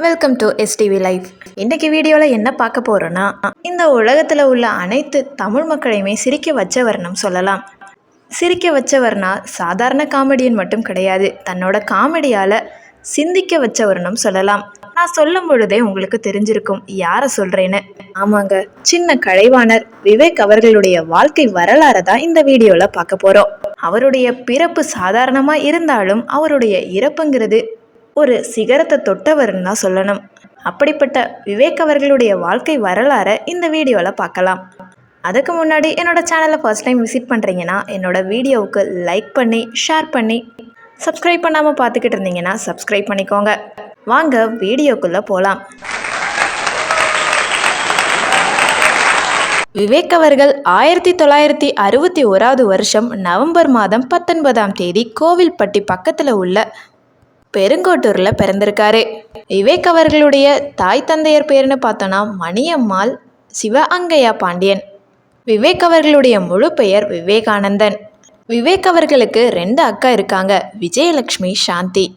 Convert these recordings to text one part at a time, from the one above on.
Welcome to STV life இன்றைக்கி வீடியோவில் என்ன பார்க்க போகிறோன்னா இந்த உலகத்தில் உள்ள அனைத்து தமிழ் மக்களையுமே சிரிக்க வச்சவர்னும் சொல்லலாம். சிரிக்க வச்சவர்னா சாதாரண காமெடியன் மட்டும் கிடையாது தன்னோட காமெடியால் சிந்திக்க வச்சவர்னும் சொல்லலாம். நான் சொல்லும் பொழுதே உங்களுக்கு தெரிஞ்சிருக்கும் யாரை சொல்கிறேன்னு ஆமாங்க சின்ன கலைவாணர் விவேக் அவர்களுடைய வாழ்க்கை வரலாறை தான் இந்த வீடியோவில் பார்க்க போகிறோம் அவருடைய பிறப்பு சாதாரணமாக இருந்தாலும் அவருடைய இறப்புங்கிறது ஒரு சிகரத்தை தொட்டவர்னு தான் சொல்லணும். அப்படிப்பட்ட விவேக் அவர்களுடைய வாழ்க்கை வரலாறை இந்த வீடியோவில் பார்க்கலாம். அதுக்கு முன்னாடி என்னோட சேனலை ஃபர்ஸ்ட் டைம் விசிட் பண்ணுறீங்கன்னா என்னோடய வீடியோவுக்கு லைக் பண்ணி ஷேர் பண்ணி சப்ஸ்கிரைப் பண்ணாமல் பார்த்துக்கிட்டு இருந்தீங்கன்னா சப்ஸ்கிரைப் பண்ணிக்கோங்க. வாங்க வீடியோக்குள்ளே போகலாம் விவேக் அவர்கள் ஆயிரத்தி தொள்ளாயிரத்தி அறுபத்தி ஓராவது வருஷம் நவம்பர் மாதம் பத்தொன்பதாம் தேதி கோவில்பட்டி பக்கத்தில் உள்ள பெருங்கோட்டூரில் பிறந்திருக்காரு. விவேக் அவர்களுடைய தாய் தந்தையர் பேருன்னு பார்த்தோன்னா மணியம்மாள் சிவ அங்கையா பாண்டியன். விவேக் அவர்களுடைய முழு பெயர் விவேகானந்தன். விவேக் அவர்களுக்கு ரெண்டு அக்கா இருக்காங்க விஜயலக்ஷ்மி சாந்தி.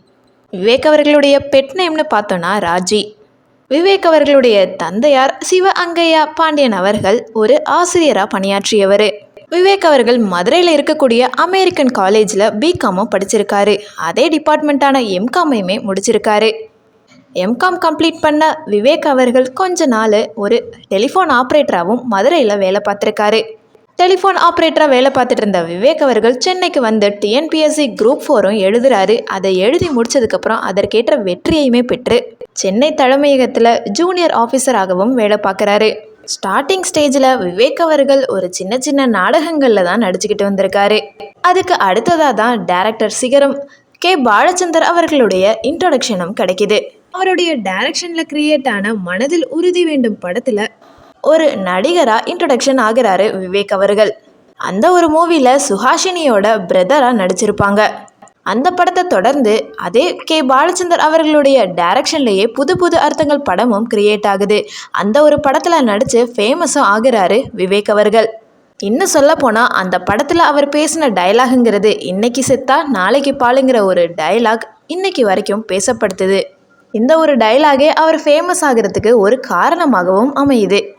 விவேக் அவர்களுடைய பெட் நேம்னு பார்த்தோன்னா ராஜி. விவேக் அவர்களுடைய தந்தையார் சிவ அங்கையா பாண்டியன் அவர்கள் ஒரு ஆசிரியராக பணியாற்றியவர். விவேக் அவர்கள் மதுரையில் இருக்கக்கூடிய அமெரிக்கன் காலேஜில் பிகாமும் படிச்சிருக்காரு. அதே டிபார்ட்மெண்ட்டான எம்காமையுமே முடிச்சிருக்காரு. எம்காம் கம்ப்ளீட் பண்ண விவேக் அவர்கள் கொஞ்ச நாள் ஒரு டெலிஃபோன் ஆப்ரேட்டராகவும் மதுரையில் வேலை பார்த்துருக்காரு. டெலிஃபோன் ஆப்ரேட்டராக வேலை பார்த்துட்டு இருந்த விவேக் அவர்கள் சென்னைக்கு வந்து டிஎன்பிஎஸ்சி குரூப் ஃபோரும் எழுதுறாரு. அதை எழுதி முடிச்சதுக்கப்புறம் அதற்கேற்ற வெற்றியையுமே பெற்று சென்னை தலைமையகத்தில் ஜூனியர் ஆஃபீஸராகவும் வேலை பார்க்குறாரு. ஸ்டார்டிங் ஸ்டேஜில் விவேக் அவர்கள் ஒரு சின்ன சின்ன நாடகங்களில் தான் நடிச்சுக்கிட்டு வந்திருக்காரு. அதுக்கு அடுத்ததாக தான் டேரக்டர் சிகரம் கே. பாலச்சந்தர் அவர்களுடைய இன்ட்ரடக்ஷனும் கிடைக்குது. அவருடைய டைரக்ஷனில் கிரியேட் ஆன மனதில் உறுதி வேண்டும் படத்தில் ஒரு நடிகராக இன்ட்ரடக்ஷன் ஆகிறாரு விவேக் அவர்கள். அந்த ஒரு மூவியில் சுஹாஷினியோட பிரதராக நடிச்சிருப்பாங்க. அந்த படத்தை தொடர்ந்து அதே கே. பாலச்சந்தர் அவர்களுடைய டைரக்ஷன்லேயே புது புது அர்த்தங்கள் படமும் கிரியேட் ஆகுது. அந்த ஒரு படத்தில் நடித்து ஃபேமஸும் ஆகிறாரு விவேக் அவர்கள். இன்னும் சொல்ல போனால் அந்த படத்தில் அவர் பேசின டைலாகுங்கிறது இன்னைக்கு செத்தா நாளைக்கு பாலுங்கிற ஒரு டைலாக் இன்னைக்கு வரைக்கும் பேசப்படுத்துது. இந்த ஒரு டைலாகே அவர் ஃபேமஸ் ஆகிறதுக்கு ஒரு காரணமாகவும் அமையுது.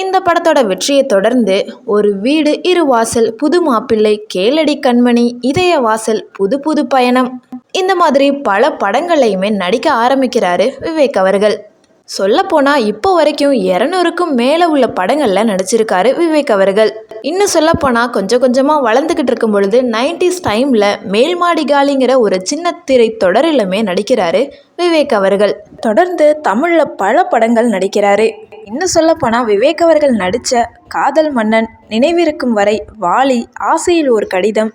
இந்த படத்தோட வெற்றியை தொடர்ந்து ஒரு வீடு இரு வாசல் புது மாப்பிள்ளை கேளடி கண்மணி இதய வாசல் புது புது பயணம். இந்த மாதிரி பல படங்கள்லையுமே நடிக்க ஆரம்பிக்கிறாரு விவேக் அவர்கள். சொல்லப்போனால் இப்போ வரைக்கும் இரநூறுக்கும் மேலே உள்ள படங்களில் நடிச்சிருக்காரு விவேக் அவர்கள். இன்னும் சொல்லப்போனால் கொஞ்சம் கொஞ்சமாக வளர்ந்துக்கிட்டு இருக்கும் பொழுது நைன்டிஸ் டைமில் மேல்மாடி காலிங்கிற ஒரு சின்ன திரை தொடரிலுமே நடிக்கிறாரு விவேக் அவர்கள். தொடர்ந்து தமிழில் பல படங்கள் நடிக்கிறாரு. இன்னும் சொல்லப்போனால் விவேக் அவர்கள் நடித்த காதல் மன்னன் நினைவிருக்கும் வரை வாலி ஆசையில் ஒரு கடிதம்.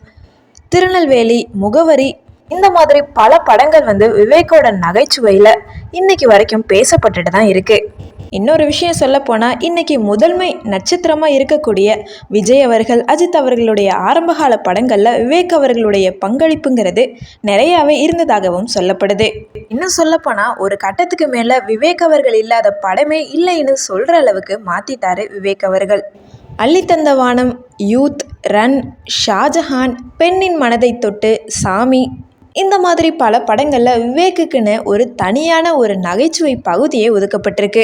திருநெல்வேலி முகவரி இந்த மாதிரி பல படங்கள் வந்து விவேக்கோட நகைச்சுவையில் இன்னைக்கு வரைக்கும் பேசப்பட்டுட்டு தான் இருக்குது இன்னொரு விஷயம் சொல்லப்போனால் இன்னைக்கு முதன்மை நட்சத்திரமாக இருக்கக்கூடிய விஜய் அவர்கள் அஜித் அவர்களுடைய ஆரம்பகால படங்களில் விவேக் அவர்களுடைய பங்களிப்புங்கிறது நிறையாவே இருந்ததாகவும் சொல்லப்படுது. இன்னும் சொல்லப்போனால் ஒரு கட்டத்துக்கு மேலே விவேக் அவர்கள் இல்லாத படமே இல்லைன்னு சொல்கிற அளவுக்கு மாற்றிட்டாரு விவேக் அவர்கள். அள்ளித்தந்த வானம் யூத் ரன் ஷாஜஹான் பெண்ணின் மனதை தொட்டு சாமி இந்த மாதிரி பல படங்களில் விவேக்குக்குன்னு ஒரு தனியான ஒரு நகைச்சுவை பகுதியே ஒதுக்கப்பட்டிருக்கு.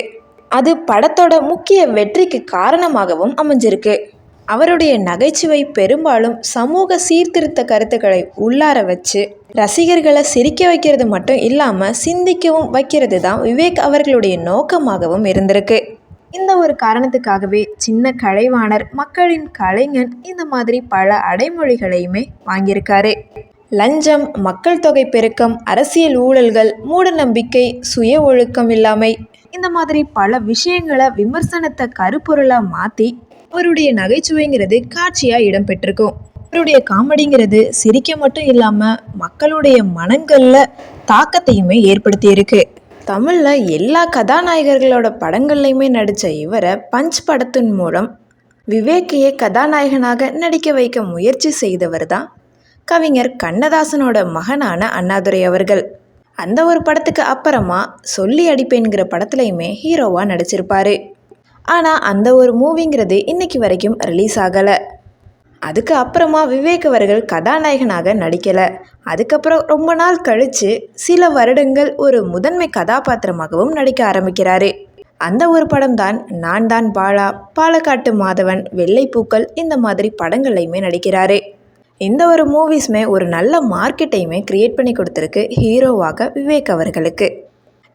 அது படத்தோட முக்கிய வெற்றிக்கு காரணமாகவும் அமைஞ்சிருக்கு. அவருடைய நகைச்சுவை பெரும்பாலும் சமூக சீர்திருத்த கருத்துக்களை உள்ளார வச்சு ரசிகர்களை சிரிக்க வைக்கிறது மட்டும் இல்லாமல் சிந்திக்கவும் வைக்கிறது தான் விவேக் அவர்களுடைய நோக்கமாகவும் இருந்திருக்கு. இந்த ஒரு காரணத்துக்காகவே சின்ன கலைவாணர் மக்களின் கலைஞன் இந்த மாதிரி பல அடைமொழிகளையுமே வாங்கியிருக்காரு. லஞ்சம் மக்கள் தொகை பெருக்கம் அரசியல் ஊழல்கள் மூடநம்பிக்கை சுய ஒழுக்கம் இல்லாமை. இந்த மாதிரி பல விஷயங்களை விமர்சனத்தை கருப்பொருளாக மாற்றி அவருடைய நகைச்சுவைங்கிறது காட்சியாக இடம்பெற்றிருக்கும் அவருடைய காமெடிங்கிறது சிரிக்க மட்டும் இல்லாமல் மக்களுடைய மனங்களில் தாக்கத்தையுமே ஏற்படுத்தியிருக்கு. தமிழில் எல்லா கதாநாயகர்களோட படங்கள்லையுமே நடித்த இவரை பஞ்ச் படத்தின் மூலம் விவேக்கையே கதாநாயகனாக நடிக்க வைக்க முயற்சி செய்தவர் தான் கவிஞர் கண்ணதாசனோட மகனான அண்ணாதுரை அவர்கள். அந்த ஒரு படத்துக்கு அப்புறமா சொல்லி அடிப்பேன்கிற படத்துலையுமே ஹீரோவாக நடிச்சிருப்பாரு. ஆனால் அந்த ஒரு மூவிங்கிறது இன்னைக்கு வரைக்கும் ரிலீஸ் ஆகலை. அதுக்கு அப்புறமா விவேக் அவர்கள் கதாநாயகனாக நடிக்கலை. அதுக்கப்புறம் ரொம்ப நாள் கழித்து சில வருடங்கள் ஒரு முதன்மை கதாபாத்திரமாகவும் நடிக்க ஆரம்பிக்கிறாரு. அந்த ஒரு படம் தான் நான் தான் பாலா பாலக்காட்டு மாதவன் வெள்ளைப்பூக்கள் இந்த மாதிரி படங்களையுமே நடிக்கிறாரு. இந்த ஒரு மூவிஸுமே ஒரு நல்ல மார்க்கெட்டையுமே க்ரியேட் பண்ணி கொடுத்துருக்கு ஹீரோவாக விவேக் அவர்களுக்கு.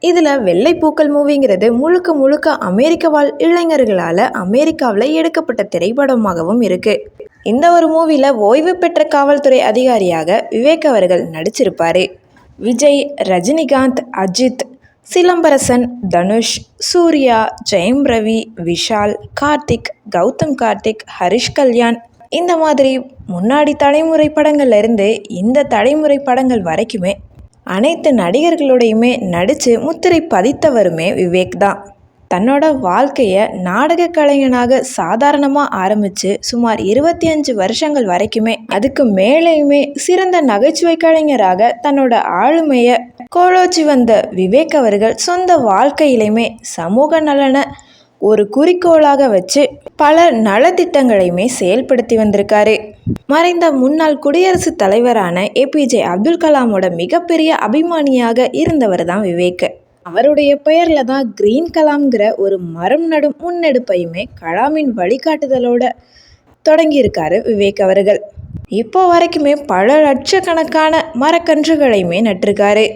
இதில் வெள்ளைப்பூக்கள் மூவிங்கிறது முழுக்க முழுக்க அமெரிக்க வாழ் இளைஞர்களால் அமெரிக்காவில் எடுக்கப்பட்ட திரைப்படமாகவும் இருக்குது இந்த ஒரு மூவியில் ஓய்வு பெற்ற காவல்துறை அதிகாரியாக விவேக் அவர்கள் நடிச்சிருப்பார். விஜய் ரஜினிகாந்த் அஜித் சிலம்பரசன் தனுஷ் சூர்யா ஜெயம் ரவி விஷால் கார்த்திக் கௌதம் கார்த்திக் ஹரிஷ் கல்யாண் இந்த மாதிரி முன்னாடி தலைமுறை படங்கள்லேருந்து இந்த தலைமுறை படங்கள் வரைக்குமே அனைத்து நடிகர்களோடையுமே நடித்து முத்திரை பதித்தவருமே விவேக் தான். தன்னோட வாழ்க்கையை நாடக கலைஞனாக சாதாரணமாக ஆரம்பித்து சுமார் இருபத்தி அஞ்சு வருஷங்கள் வரைக்குமே அதுக்கு மேலேயுமே சிறந்த நகைச்சுவை கலைஞராக தன்னோட ஆளுமையை கோலோச்சி வந்த விவேக் அவர்கள் சொந்த வாழ்க்கையிலையுமே சமூக நலனை ஒரு குறிக்கோளாக வச்சு பல நலத்திட்டங்களையுமே செயல்படுத்தி வந்திருக்காரு. மறைந்த முன்னாள் குடியரசுத் தலைவரான ஏபிஜே அப்துல் கலாமோட மிகப்பெரிய அபிமானியாக இருந்தவர் தான் விவேக். அவருடைய பெயரில் தான் கிரீன் கலாம்ங்கிற ஒரு மரம் நடும் முன்னெடுப்பையுமே கலாமின் வழிகாட்டுதலோட தொடங்கியிருக்காரு விவேக் அவர்கள். இப்போ வரைக்குமே பல லட்சக்கணக்கான மரக்கன்றுகளையுமே நட்டிருக்காரு.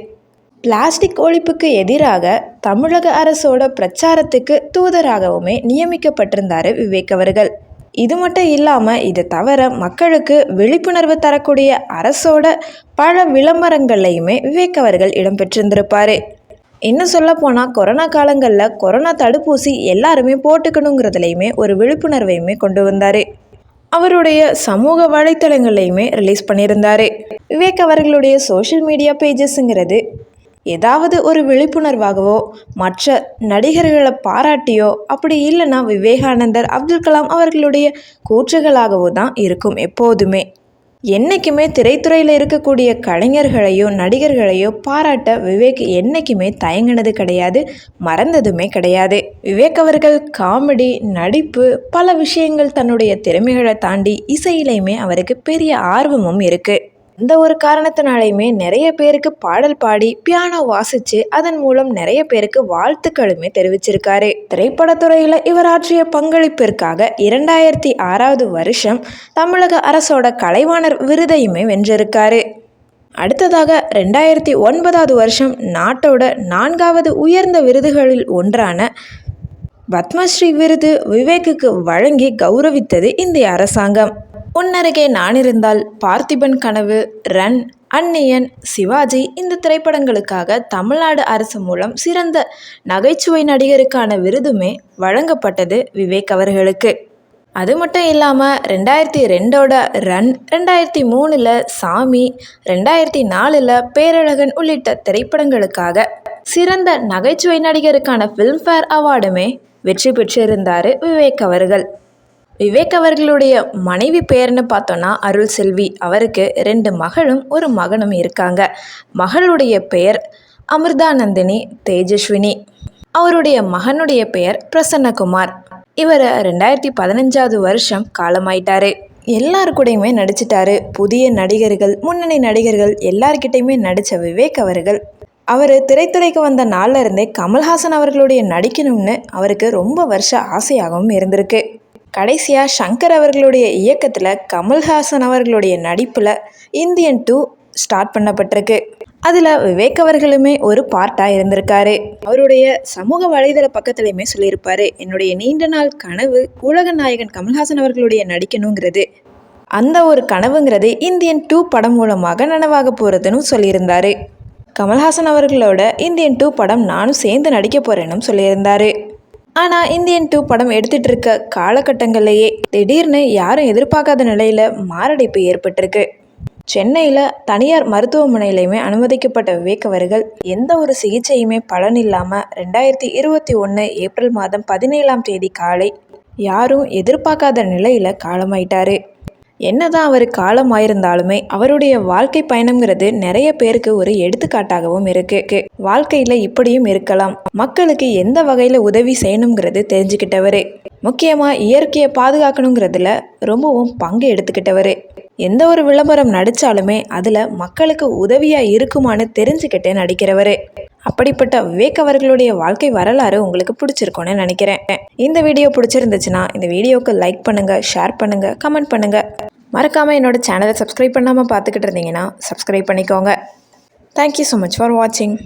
பிளாஸ்டிக் ஒழிப்புக்கு எதிராக தமிழக அரசோட பிரச்சாரத்துக்கு தூதராகவுமே நியமிக்கப்பட்டிருந்தார் விவேக் அவர்கள். இது மட்டும் இல்லாமல் இதை தவிர மக்களுக்கு விழிப்புணர்வு தரக்கூடிய அரசோட பல விளம்பரங்கள்லையுமே விவேக் அவர்கள் இடம்பெற்றிருந்திருப்பார். இன்னும் சொல்ல போனால் கொரோனா காலங்களில் கொரோனா தடுப்பூசி எல்லாருமே போட்டுக்கணுங்கிறதுலையுமே ஒரு விழிப்புணர்வையுமே கொண்டு வந்தார். அவருடைய சமூக வலைத்தளங்களையுமே ரிலீஸ் பண்ணியிருந்தார். விவேக் அவர்களுடைய சோஷியல் மீடியா பேஜஸ்ங்கிறது ஏதாவது ஒரு விழிப்புணர்வாகவோ மற்ற நடிகர்களை பாராட்டியோ அப்படி இல்லைன்னா விவேகானந்தர் அப்துல் கலாம் அவர்களுடைய கூற்றுகளாகவோ தான் இருக்கும் எப்போதுமே. என்றைக்குமே திரைத்துறையில் இருக்கக்கூடிய கலைஞர்களையோ நடிகர்களையோ பாராட்ட விவேக் என்றைக்குமே தயங்கினது கிடையாது மறந்ததுமே கிடையாது. விவேக் அவர்கள் காமெடி நடிப்பு பல விஷயங்கள் தன்னுடைய திறமைகளை தாண்டி இசையிலையுமே அவருக்கு பெரிய ஆர்வமும் இருக்குது இந்த ஒரு காரணத்தினாலையுமே நிறைய பேருக்கு பாடல் பாடி பியானோ வாசித்து அதன் மூலம் நிறைய பேருக்கு வாழ்த்துக்களுமே தெரிவிச்சிருக்காரு. திரைப்படத்துறையில் இவர் ஆற்றிய பங்களிப்பிற்காக இரண்டாயிரத்தி ஆறாவது வருஷம் தமிழக அரசோட கலைவாணர் விருதையுமே வென்றிருக்காரு. அடுத்ததாக ரெண்டாயிரத்தி ஒன்பதாவது வருஷம் நாட்டோட நான்காவது உயர்ந்த விருதுகளில் ஒன்றான பத்மஸ்ரீ விருது விவேக்குக்கு வழங்கி கௌரவித்தது இந்திய அரசாங்கம். உன்னருகே நான் இருந்தால் பார்த்திபன் கனவு ரன் அன்னியன் சிவாஜி இந்த திரைப்படங்களுக்காக தமிழ்நாடு அரசு மூலம் சிறந்த நகைச்சுவை நடிகருக்கான விருதுமே வழங்கப்பட்டது விவேக் அவர்களுக்கு. அது மட்டும் இல்லாமல் ரெண்டாயிரத்தி ரெண்டோட ரன் ரெண்டாயிரத்தி மூணில் சாமி ரெண்டாயிரத்தி நாலில் பேரழகன் உள்ளிட்ட திரைப்படங்களுக்காக சிறந்த நகைச்சுவை நடிகருக்கான ஃபில்ம்ஃபேர் அவார்டுமே வெற்றி பெற்றிருந்தார் விவேக் அவர்கள். விவேக் அவர்களுடைய மனைவி பேர்னு பார்த்தோன்னா அருள் செல்வி. அவருக்கு ரெண்டு மகளும் ஒரு மகனும் இருக்காங்க. மகளுடைய பெயர் அமிர்தானந்தினி தேஜஸ்வினி. அவருடைய மகனுடைய பெயர் பிரசன்னகுமார். இவர் ரெண்டாயிரத்தி பதினஞ்சாவது வருஷம் காலமாயிட்டாரு. எல்லாருக்கூடையுமே நடிச்சிட்டாரு. புதிய நடிகர்கள் முன்னணி நடிகர்கள் எல்லார்கிட்டையுமே நடித்த விவேக் அவர்கள் அவர் திரைத்துறைக்கு வந்த நாளில் இருந்தே கமல்ஹாசன் அவர்களுடைய நடிக்கணும்னு அவருக்கு ரொம்ப வருஷ ஆசையாகவும் இருந்திருக்கு. கடைசியாக சங்கர் அவர்களுடைய இயக்கத்தில் கமல்ஹாசன் அவர்களுடைய நடிப்பில் இந்தியன் டூ ஸ்டார்ட் பண்ணப்பட்டிருக்கு. அதில் விவேக் அவர்களுமே ஒரு பார்ட்டாக இருந்திருக்காரு. அவருடைய சமூக வலைதள பக்கத்துலையுமே சொல்லியிருப்பாரு என்னுடைய நீண்ட நாள் கனவு உலக நாயகன் கமல்ஹாசன் அவர்களுடைய நடிக்கணுங்கிறது. அந்த ஒரு கனவுங்கிறது இந்தியன் டூ படம் மூலமாக நனவாக போகிறதுன்னு சொல்லியிருந்தாரு. கமல்ஹாசன் அவர்களோட இந்தியன் டூ படம் நானும் சேர்ந்து நடிக்க போகிறேன்னு சொல்லியிருந்தார். ஆனால் இந்தியன் டூ படம் எடுத்துகிட்டு இருக்க காலகட்டங்கள்லேயே திடீர்னு யாரும் எதிர்பார்க்காத நிலையில் மாரடைப்பு ஏற்பட்டிருக்கு. சென்னையில் தனியார் மருத்துவமனையிலையுமே அனுமதிக்கப்பட்ட விவேக் அவர்கள் எந்த ஒரு சிகிச்சையுமே பலன் இல்லாமல் ரெண்டாயிரத்தி இருபத்தி ஒன்று ஏப்ரல் மாதம் பதினேழாம் தேதி காலை யாரும் எதிர்பார்க்காத நிலையில் காலமாயிட்டாரு. என்னதான் அவர் காலமாயிருந்தாலுமே அவருடைய வாழ்க்கை பயணம்ங்கிறது நிறைய பேருக்கு ஒரு எடுத்துக்காட்டாகவும் இருக்கு. வாழ்க்கையில இப்படியும் இருக்கலாம். மக்களுக்கு எந்த வகையில உதவி செய்யணுங்கிறது தெரிஞ்சுக்கிட்டவர். முக்கியமா இயற்கையை பாதுகாக்கணுங்கிறதுல ரொம்பவும் பங்கு எடுத்துக்கிட்டவர். எந்த ஒரு விளம்பரம் நடித்தாலுமே அதில் மக்களுக்கு உதவியாக இருக்குமான்னு தெரிஞ்சுக்கிட்டே நடிக்கிறவர். அப்படிப்பட்ட விவேக் அவர்களுடைய வாழ்க்கை வரலாறு உங்களுக்கு பிடிச்சிருக்கும்னு நினைக்கிறேன். இந்த வீடியோ பிடிச்சிருந்துச்சுன்னா இந்த வீடியோவுக்கு லைக் பண்ணுங்கள் ஷேர் பண்ணுங்கள் கமெண்ட் பண்ணுங்கள் மறக்காமல் என்னோட சேனலை சப்ஸ்கிரைப் பண்ணாமல் பார்த்துக்கிட்டு இருந்தீங்கன்னா சப்ஸ்கிரைப் பண்ணிக்கோங்க. தேங்க்யூ ஸோ மச் ஃபார் வாட்சிங்